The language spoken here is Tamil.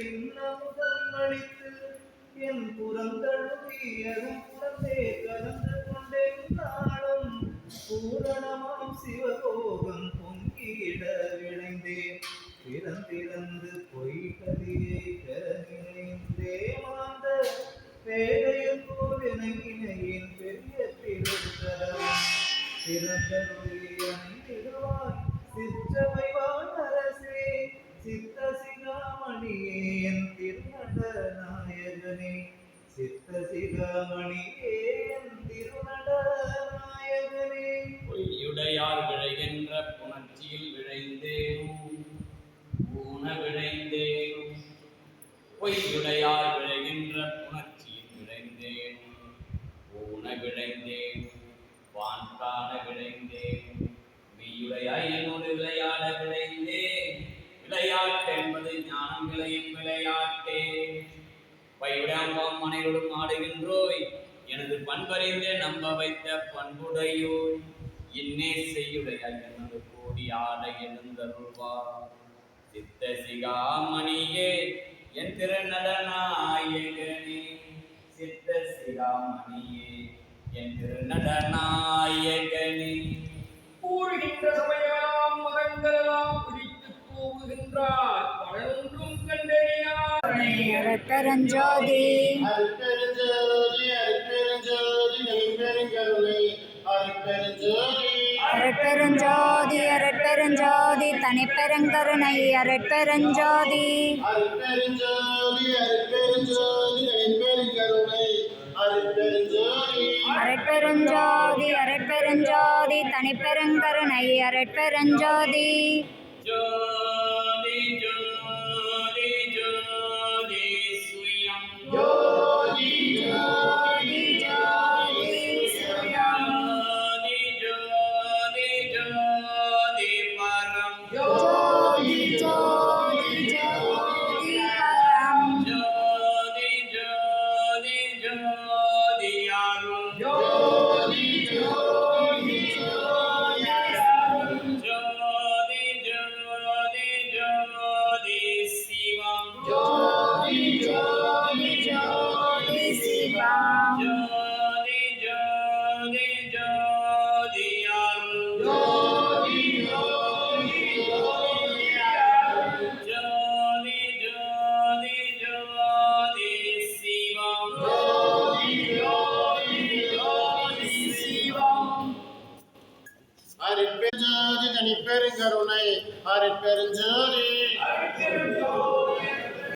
இன்னமுதம் அளித்து என் புறந்தழுவி அதன் புறத்தே கலந்து கொண்டே நாளும் பூரணமாம் சிவபோகம் பொங்கிட விளைந்தேன். பிறந்திறந்து பொய்கதியை மாந்த வேலையில் போல் பெரிய திருத்தரம் சிற்றமைவான் பொய்யுடையார் விழைகின்ற புணர்ச்சியில் விழைந்தேனும் ஊன விழைந்தேனும் பொய்யுடையார் விழைகின்ற புணர்ச்சியில் விழைந்தேனும் ஊன விழைந்தேனும் வான் காண விழைந்தேனும் மெய்யுடையாய் என்னோடு விளையாட விழைந்தேன். விளையாட்டு என்பது ஞானம் விளையும் கைவிடாமல் மனையோடும் ஆடுகின்றோய் எனது பண்பறிந்தே நம்ப வைத்த பண்புடையோய். இன்னே செய்யுடைய எனது கோடி ஆட எழுந்தருள்வார். சித்த சிகாமணியே என் திருநடநாயகனே சித்த சிகாமணியே என் திருநடநாயகனே கூறுகின்ற அருட்பெருஞ்சோதி. அருட்பெருஞ்சோதி அருட்பெருஞ்சோதி தனிப்பெருங்கருணை அருட்பெருஞ்சோதி. அருட்பெருஞ்சோதி அருட்பெருஞ்சோதி தனிப்பெருங்கருணை அரட்பெருஞ்சோதி. ஜோதி. கனிப்பெருங்கருணை அருட்பெருஞ்சோதி